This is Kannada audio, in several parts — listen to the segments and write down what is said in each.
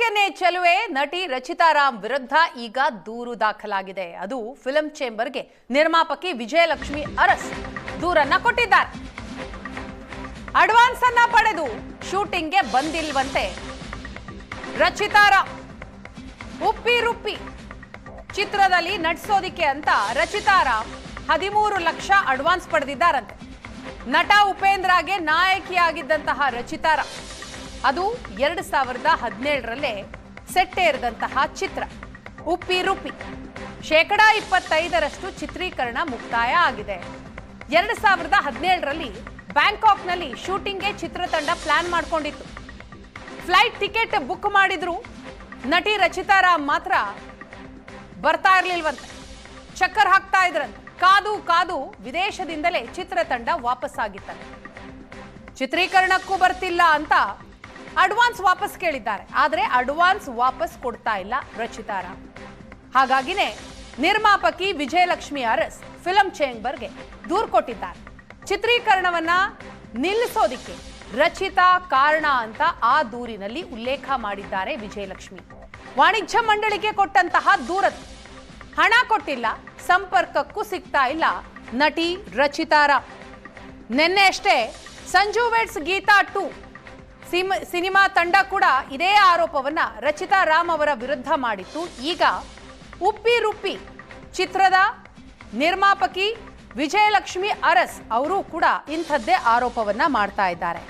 ನಾಯಕನೇ ಚೆಲುವೆ ನಟಿ ರಚಿತಾ ರಾಮ್ ವಿರುದ್ಧ ಈಗ ದೂರು ದಾಖಲಾಗಿದೆ. ಅದು ಫಿಲಂ ಚೇಂಬರ್ಗೆ ನಿರ್ಮಾಪಕಿ ವಿಜಯಲಕ್ಷ್ಮಿ ಅರಸ್ ದೂರನ್ನ ಕೊಟ್ಟಿದ್ದಾರೆ. ಅಡ್ವಾನ್ಸ್ ಅನ್ನ ಪಡೆದು ಶೂಟಿಂಗ್ಗೆ ಬಂದಿಲ್ವಂತೆ ರಚಿತಾ ರಾಮ್. ಉಪ್ಪಿ ರುಪ್ಪಿ ಚಿತ್ರದಲ್ಲಿ ನಟಿಸೋದಿಕ್ಕೆ ಅಂತ ರಚಿತಾ ರಾಮ್ ಹದಿಮೂರು ಲಕ್ಷ ಅಡ್ವಾನ್ಸ್ ಪಡೆದಿದ್ದಾರಂತೆ. ನಟ ಉಪೇಂದ್ರಗೆ ನಾಯಕಿಯಾಗಿದ್ದಂತಹ ರಚಿತಾ ರಾಮ್. ಅದು ಎರಡು ಸಾವಿರದ ಹದಿನೇಳರಲ್ಲೇ ಸೆಟ್ಟೇರಿದಂತಹ ಚಿತ್ರ. ಉಪ್ಪಿ ರುಪ್ಪಿ ಶೇಕಡ ಇಪ್ಪತ್ತೈದರಷ್ಟು ಚಿತ್ರೀಕರಣ ಮುಕ್ತಾಯ ಆಗಿದೆ. ಎರಡು ಸಾವಿರದ ಹದಿನೇಳರಲ್ಲಿ ಬ್ಯಾಂಕಾಕ್ನಲ್ಲಿ ಶೂಟಿಂಗ್ಗೆ ಚಿತ್ರತಂಡ ಪ್ಲಾನ್ ಮಾಡ್ಕೊಂಡಿತ್ತು. ಫ್ಲೈಟ್ ಟಿಕೆಟ್ ಬುಕ್ ಮಾಡಿದ್ರು ನಟಿ ರಚಿತಾ ರಾಮ್ ಮಾತ್ರ ಬರ್ತಾ ಇರಲಿಲ್ವಂತೆ. ಚಕ್ಕರ್ ಹಾಕ್ತಾ ಇದ್ರಂತೆ. ಕಾದು ಕಾದು ವಿದೇಶದಿಂದಲೇ ಚಿತ್ರತಂಡ ವಾಪಸ್ಸಾಗಿತ್ತಂತೆ. ಚಿತ್ರೀಕರಣಕ್ಕೂ ಬರ್ತಿಲ್ಲ ಅಂತ ಅಡ್ವಾನ್ಸ್ ವಾಪಸ್ ಕೇಳಿದ್ದಾರೆ. ಆದರೆ ಅಡ್ವಾನ್ಸ್ ವಾಪಸ್ ಕೊಡ್ತಾ ಇಲ್ಲ ರಚಿತಾರ ಹಾಗಾಗಿನೇ ನಿರ್ಮಾಪಕಿ ವಿಜಯಲಕ್ಷ್ಮಿ ಅರಸ್ ಫಿಲಂ ಚೇಂಬರ್ಗೆ ದೂರು ಕೊಟ್ಟಿದ್ದಾರೆ. ಚಿತ್ರೀಕರಣವನ್ನ ನಿಲ್ಲಿಸೋದಿಕ್ಕೆ ರಚಿತಾ ಕಾರಣ ಅಂತ ಆ ದೂರಿನಲ್ಲಿ ಉಲ್ಲೇಖ ಮಾಡಿದ್ದಾರೆ ವಿಜಯಲಕ್ಷ್ಮಿ. ವಾಣಿಜ್ಯ ಮಂಡಳಿಗೆ ಕೊಟ್ಟಂತಹ ದೂರ ಹಣ ಕೊಟ್ಟಿಲ್ಲ, ಸಂಪರ್ಕಕ್ಕೂ ಸಿಗ್ತಾ ಇಲ್ಲ ನಟಿ ರಚಿತಾರ ನಿನ್ನೆ ಅಷ್ಟೇ Sanju weds Geetha two cinema ತಂಡ ಕೂಡ ಇದೇ ಆರೋಪವನ್ನ ರಚಿತಾ ರಾಮ್ ಅವರ ವಿರುದ್ಧ ಮಾಡಿತ್ತು. ಈಗ ಉಪ್ಪಿ ರುಪ್ಪಿ ಚಿತ್ರದ ನಿರ್ಮಾಪಕಿ ವಿಜಯಲಕ್ಷ್ಮಿ ಅರಸ್ ಅವರು ಕೂಡ ಇಂಥದ್ದೇ ಆರೋಪವನ್ನ ಮಾಡ್ತಾ ಇದ್ದಾರೆ.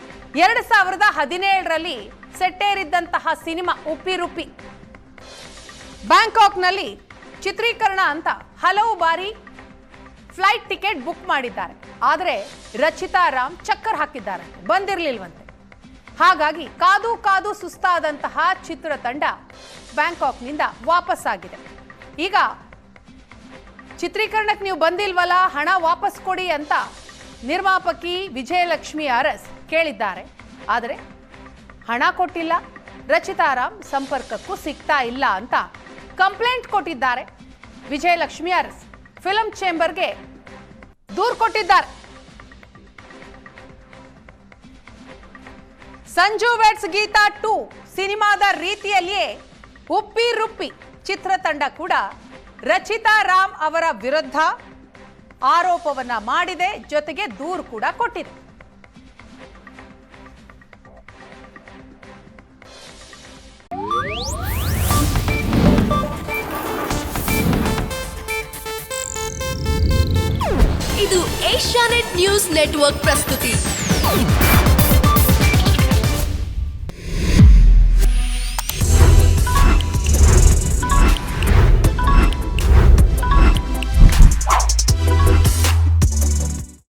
ಎರಡು ಸಾವಿರದ ಹದಿನೇಳರಲ್ಲಿ ಸೆಟ್ಟೇರಿದ್ದಂತಹ ಸಿನಿಮಾ ಉಪ್ಪಿ ರುಪ್ಪಿ ಬ್ಯಾಂಕಾಕ್ನಲ್ಲಿ ಚಿತ್ರೀಕರಣ ಅಂತ ಹಲವು ಬಾರಿ ಫ್ಲೈಟ್ ಟಿಕೆಟ್ ಬುಕ್ ಮಾಡಿದ್ದಾರೆ. ಆದರೆ ರಚಿತಾ ರಾಮ್ ಚಕ್ಕರ್ ಹಾಕಿದ್ದಾರೆ ಬಂದಿರಲಿಲ್ವಂತೆ. ಹಾಗಾಗಿ ಕಾದು ಕಾದು ಸುಸ್ತಾದಂತಹ ಚಿತ್ರತಂಡ ಬ್ಯಾಂಕಾಕ್ನಿಂದ ವಾಪಸ್ಸಾಗಿದೆ. ಈಗ ಚಿತ್ರೀಕರಣಕ್ಕೆ ನೀವು ಬಂದಿಲ್ವಲ್ಲ, ಹಣ ವಾಪಸ್ ಕೊಡಿ ಅಂತ ನಿರ್ಮಾಪಕಿ ವಿಜಯಲಕ್ಷ್ಮಿ ಅರಸ್ ಕೇಳಿದ್ದಾರೆ. ಆದರೆ ಹಣ ಕೊಟ್ಟಿಲ್ಲ ರಚಿತಾರಾಮ್ ಸಂಪರ್ಕಕ್ಕೂ ಸಿಗ್ತಾ ಇಲ್ಲ ಅಂತ ಕಂಪ್ಲೇಂಟ್ ಕೊಟ್ಟಿದ್ದಾರೆ ವಿಜಯಲಕ್ಷ್ಮಿ ಅರಸ್. ಫಿಲಂ ಚೇಂಬರ್ಗೆ ದೂರು ಕೊಟ್ಟಿದ್ದಾರೆ. ಸಂಜು ವೆಡ್ಸ್ ಗೀತಾ ಟೂ ಸಿನಿಮಾದ ರೀತಿಯಲ್ಲಿಯೇ ಉಪ್ಪಿ ರುಪ್ಪಿ ಚಿತ್ರತಂಡ ಕೂಡ ರಚಿತಾ ರಾಮ್ ಅವರ ವಿರುದ್ಧ ಆರೋಪವನ್ನ ಮಾಡಿದೆ, ಜೊತೆಗೆ ದೂರು ಕೂಡ ಕೊಟ್ಟಿದೆ. ಇದು ಏಷ್ಯಾನೆಟ್ ನ್ಯೂಸ್ ನೆಟ್ವರ್ಕ್ ಪ್ರಸ್ತುತಿ.